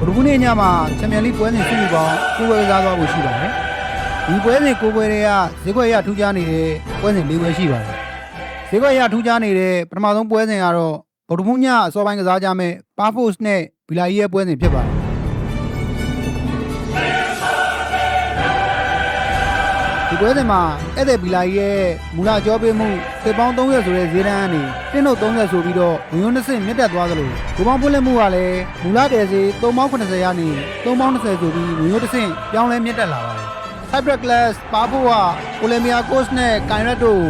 ဗုဒ္ဓဘုနေ့ညမှာချန်ပီယံလိပွဲစဉ်စုစုပေါင်းကိုယ်ပွဲကစားသွားဖို့ရှိပါတယ်ဒီပွဲစဉ်ကိုယ်ပွဲတွေကဈေးကွက်ရထူးခြားနေတဲ့ပွဲစဉ်၄ပွဲရှိပါတယ်ဈေးကွက်ရထူးခြားနေတဲ့ပထမဆုံးပွဲစဉ်ကတော့ဗုဒ္ဓဘုညအစောပိုင်းကစားကြမယ့်ပါဖို့စ်နဲ့ဗီလာကြီးရဲ့ပွဲစဉ်ဖြစ်ပါတယ် ပွဲစဉ်မှာဧည့်သည်ဗီလာကြီးရဲ့မူလာကြောပေးမှုသေပေါင်း300ဆိုတဲ့ဈေးတန်းကနေတင်းတို့30ဆိုပြီးတော့ဝင်ရုံးတစ်ဆင့်မြင့်တက်သွားသလိုကိုပေါင်းပွင့်လင့်မှုကလည်းမူလာတယ်စီ380ရာနေ320ဆိုပြီးဝင်ရုံးတစ်ဆင့်ပြောင်းလဲမြင့်တက်လာပါတယ် Cyber Class ပါဖို့ကကိုလီမီယာကို့စ်နဲ့ကန်ရက်တို့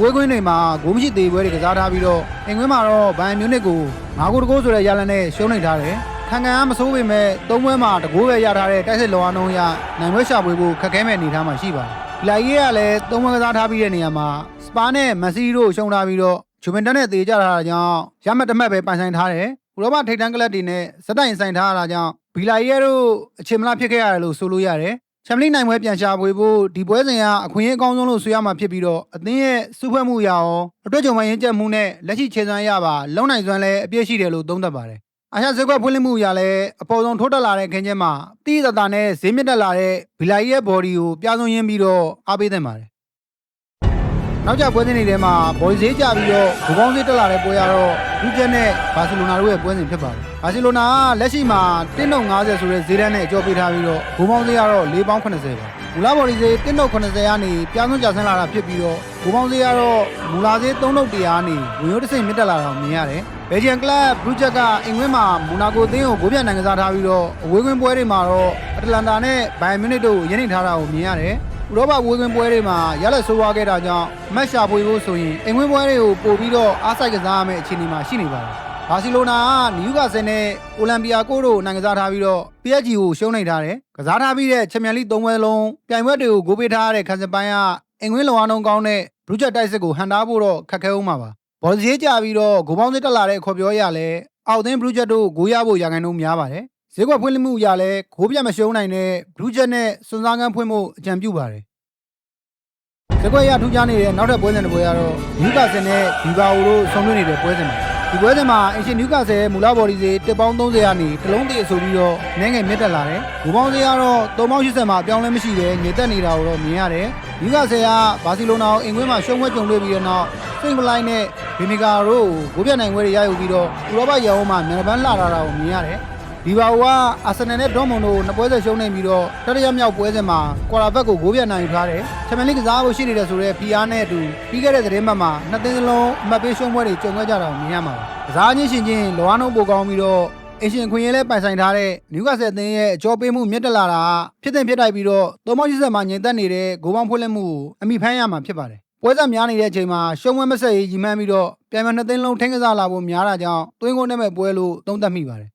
ဝေးခွင်းတွေမှာဂိုးမရှိသေးပွဲတွေကစားထားပြီးတော့အင်ကွင်းမှာတော့ဘိုင်မြူနစ်ကို၅ဂိုးတကိုးဆိုတဲ့ရလန်နဲ့ရှုံးနေထားတယ်။ခံခံအားမစိုးပေမဲ့သုံးပွဲမှာတကိုးပဲရထားတဲ့တိုက်စစ်လောအောင်ရနိုင်ပွဲရှာပွဲဖို့ခက်ခဲမဲ့အနေအထားမှာရှိပါတယ်။ဘ လိုက်ရေးကလည်းသုံးပွဲကစားထားပြီးတဲ့နေရာမှာစပါနဲ့မက်ဆီတို့ရှုံးထားပြီးတော့ဂျူဗင်တက်နဲ့တေးကြထားတာကြောင့်ရမတ်တမတ်ပဲပိုင်ဆိုင်ထားတယ်။ဥရောပထိပ်တန်းကလပ်တွေနဲ့စက်တိုင်ဆိုင်ထားတာကြောင့်ဘီလာရဲတို့အချိန်မလားဖြစ်ခဲ့ရတယ်လို့ဆိုလို့ရတယ်။ချမ်ပလီနိုင်ပွဲပြန်ရှာဖွေဖို့ဒီပွဲစဉ်ကအခွင့်အရေးအကောင်းဆုံးလို့ဆိုရမှာဖြစ်ပြီးတော့အသင်းရဲ့စုဖွဲ့မှုရအောင်အတွက်ကြုံမှရင်းချက်မှုနဲ့လက်ရှိခြေစွမ်းရပါလုံနိုင်စွမ်းလည်းအပြည့်ရှိတယ်လို့သုံးသပ်ပါတယ်။ အာရှဇက်ကွက်ဖွင့်လှစ်မှုရလည်းအပေါ်ဆုံးထိုးတက်လာတဲ့ခင်းချင်းမှာတိတိတသာနဲ့ဈေးမြင့်တက်လာတဲ့ဘီလာကြီးရဲ့ body ကိုပြဆုံးရင်းပြီးတော့အားပေးသင့်ပါတယ်။နောက်ကျပွဲစဉ်တွေထဲမှာဘော်ဒီဈေးကျပြီးတော့ဘူပေါင်းဈေးတက်လာတဲ့ပွဲရတော့လူကျက်နဲ့ဘာစီလိုနာတို့ရဲ့ပွဲစဉ်ဖြစ်ပါတယ်။ဘာစီလိုနာကလက်ရှိမှာတင်းတုံ90ဆိုတဲ့ဈေးတန်းနဲ့အကျော်ပေးထားပြီးတော့ဘူပေါင်းဈေးကတော့4ပေါင်း80ပါ။ မူလာဘော်ဒီဈေးတင်းတုံ90ကနေပြားစွန်းကျဆင်းလာတာဖြစ်ပြီးတော့ဘူပေါင်းဈေးကတော့မူလာဈေး3100ကနေဝင်ရိုးတစ်စိမ့်မြင့်တက်လာတာကိုမြင်ရတယ်။ဘယ်ဂျီယန်ကလပ်ဘရူးချက်ကအင်ကွင်းမှာမူနာကိုအသင်းကိုဂိုးပြန်နိုင်ကစားထားပြီးတော့အဝေးကွင်းပွဲတွေမှာတော့အတလန်တာနဲ့ဘိုင်မြူနစ်တို့ကိုရင်းနှီးထားတာကိုမြင်ရတယ်။ဥရောပဝေးကွင်းပွဲတွေမှာရလက်ဆိုးွားခဲ့တာကြောင့်မက်ရှာပွေဖို့ဆိုရင်အင်ကွင်းပွဲတွေကိုပို့ပြီးတော့အားစိုက်ကစားရမယ့်အခြေအနေမှာရှိနေပါတယ်။ ဘာစီလိုနာကနယူကာဆယ်နဲ့အိုလံပီယာကိုတို့နိုင်ကစားထားပြီးတော့ PSG ကိုရှုံးနေထားတယ်။ကစားထားပြီးတဲ့ချန်ပီယံလိ၃ပွဲလုံးပြိုင်ပွဲတွေကိုဂိုးပေးထားရတဲ့ခန်းစပိုင်းကအင်ကွင်းလောအောင်ကောင်းတဲ့ဘရူးချက်တိုက်စစ်ကိုဟန်တာဖို့တော့ခက်ခဲဦးမှာပါ။ဘော်စီရေးကြပြီးတော့ဂိုးပေါင်းစစ်တက်လာတဲ့ခေါ်ပြောရလဲအောက်သင်းဘရူးချက်တို့ဂိုးရဖို့ရာခိုင်နှုန်းများပါတယ်။ဈေးကွက်ဖွင့်လှစ်မှုရလဲဂိုးပြတ်မရှုံးနိုင်တဲ့ဘရူးချက်နဲ့စွန်စားကန်းဖွင့်ဖို့အကြံပြုပါတယ်။စကွက်ရထူးခြားနေတဲ့နောက်ထပ်ပွဲစဉ်တစ်ပွဲကတော့နယူကာဆယ်နဲ့ဘီဘာအိုတို့ဆုံတွေ့နေတဲ့ပွဲစဉ်ပါ ဒီပွဲစဉ်မှာအင်ရှင်နယူကာဆယ်မူလဘော်ဒီစေတစ်ပေါင်း30ရာနေတလုံးတည်းဆိုပြီးတော့နည်းငယ်မြင့်တက်လာတယ်။ဘူပေါင်းစေကတော့380မှာအပြောင်းလဲမရှိပဲငြိမ်သက်နေတာကိုတော့မြင်ရတယ်။နယူကာဆယ်ကဘာစီလိုနာကိုအင်ကွင်းမှာရှုံးဝဲကြုံတွေ့ပြီးတဲ့နောက်စိန့်ပလိုက်နဲ့ဗီမီကာတို့ကိုဂိုးပြတ်နိုင်ပွဲတွေရယူပြီးတော့ဥရောပရောင်းမှာမြန်ပန်းလာတာကိုမြင်ရတယ်။ ဒီဘာဝအာဆင်နယ်နဲ့ဒေါမွန်တို့နှစ်ပွဲဆက်ရှုံးနေပြီးတော့တတိယမြောက်ပွဲစဉ်မှာကွာရာဘက်ကိုဂိုးပြတ်နိုင်ယူထားတယ်။ချန်ပီယံလိကစားဖို့ရှိနေတဲ့ဆိုတော့ PR နဲ့အတူပြီးခဲ့တဲ့သတင်းပတ်မှာနှစ်သင်းစလုံးအမှတ်ပေးရှုံးပွဲတွေကြုံခဲ့ကြတာကိုမြင်ရမှာပါ။ကစားချင်းရှင်ချင်းလောအားနှုန်းပိုကောင်းပြီးတော့အရှင်ခွင်ရဲလဲပိုင်ဆိုင်ထားတဲ့နယူကာဆယ်အသင်းရဲ့အကျော်ပေးမှုမြင့်တက်လာတာဖြစ်တဲ့ဖြစ်တိုက်ပြီးတော့သုံးမောက်80မှာငြိမ်သက်နေတဲ့ဂိုးပေါင်းဖွင့်လှစ်မှုကိုအမိဖမ်းရမှာဖြစ်ပါတယ်။ပွဲဆက်များနေတဲ့အချိန်မှာရှုံးဝဲမဆက်ရေးရီမှန်းပြီးတော့ပြန်ပြန်နှစ်သိန်းလုံးထင်းကစားလာဖို့များတာကြောင့်သွင်းကိုနဲ့မဲ့ပွဲလို့သုံးသပ်မိပါတယ်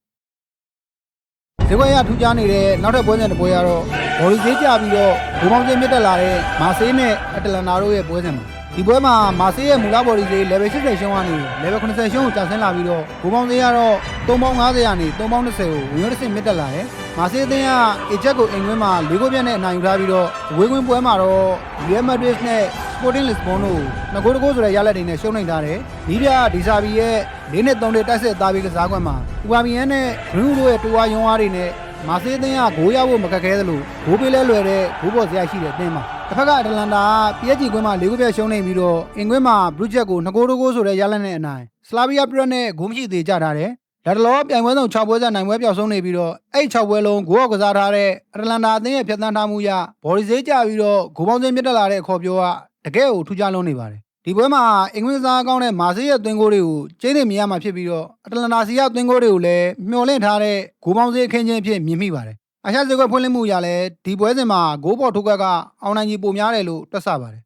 ဈေးကွက်ရထူးခြားနေတဲ့နောက်ထပ်ပွဲစဉ်တစ်ပွဲကတော့ဘော်လီဈေးကျပြီးတော့ဘူပေါင်းချင်းမြင့်တက်လာတဲ့မာဆေးနဲ့အတလန်နာတို့ရဲ့ပွဲစဉ်မှာဒီပွဲမှာမာဆေးရဲ့မူလဘော်လီဈေး level 80ရှုံးကနေ level 90ရှုံးကိုကျဆင်းလာပြီးတော့ဘူပေါင်းဈေးကတော့3ပေါင်း90ရာနေ3ပေါင်း20ကိုဝင်ရတစ်ဆင့်မြင့်တက်လာတယ်မာဆေးအသင်းကအီဂျက်ကိုအိမ်ကွင်းမှာ၄ဂိုးပြတ်နဲ့အနိုင်ယူထားပြီးတော့အဝေးကွင်းပွဲမှာတော့ Real Madrid နဲ့ Sporting Lisbon တို့ငကိုးတကိုးဆိုတဲ့ရလက်တွေနဲ့ရှုံးနိုင်ထားတယ်။ဒီပြဒီဇာဘီရဲ့၄နဲ့၃နဲ့တိုက်စစ်အသားပြီးကစားကွက်မှာဥပါမီယန်နဲ့ဂရူးတို့ရဲ့တူဝါယွန်အားတွေနဲ့မာဆေးသင်းကဂိုးရဖို့မကက်ခဲသလိုဂိုးပေးလဲလွယ်တဲ့ဂိုးပေါ်စရာရှိတဲ့အသင်းမှာတစ်ဖက်ကအတလန်တာက PSG ကွင်းမှာ၄ဂိုးပြတ်ရှုံးနေပြီးတော့အင်ကွင်းမှာဘလူးချက်ကိုငကိုးတကိုးဆိုတဲ့ရလက်နဲ့အနိုင်စလာဗီယာပရက်နဲ့ဂိုးမရှိသေးကြထားတယ်။လက်တလောပြိုင်ပွဲဆောင်6ပွဲစားနိုင်ပွဲပျောက်ဆုံးနေပြီးတော့အဲ့6ပွဲလုံးဂိုးအောက်ကစားထားတဲ့အတလန်တာအသင်းရဲ့ဖြတ်သန်းထားမှုရဘော်ဒီဈေးကျပြီးတော့ဂိုးပေါင်းစင်းမြင့်တက်လာတဲ့အခေါ်ပြောက တကယ်ကိုထူးခြားလုံးနေပါတယ်ဒီပွဲမှာအင်္ဂလိပ်စားကောင်းတဲ့မာဆေးရဲ့သွင်းကိုတွေကိုကျင်းနေမြင်ရမှာဖြစ်ပြီးတော့အတလန်တာစီကသွင်းကိုတွေကိုလည်းမျှော်လင့်ထားတဲ့ဂိုးပေါင်းစည်းအခင်းချင်းအဖြစ်မြင်မိပါတယ်အရှာစကွက်ဖွင့်လှစ်မှုရလဲဒီပွဲစဉ်မှာဂိုးပေါ်ထုတ်ကကအောင်နိုင်ကြီးပုံများတယ်လို့တွက်ဆပါတယ်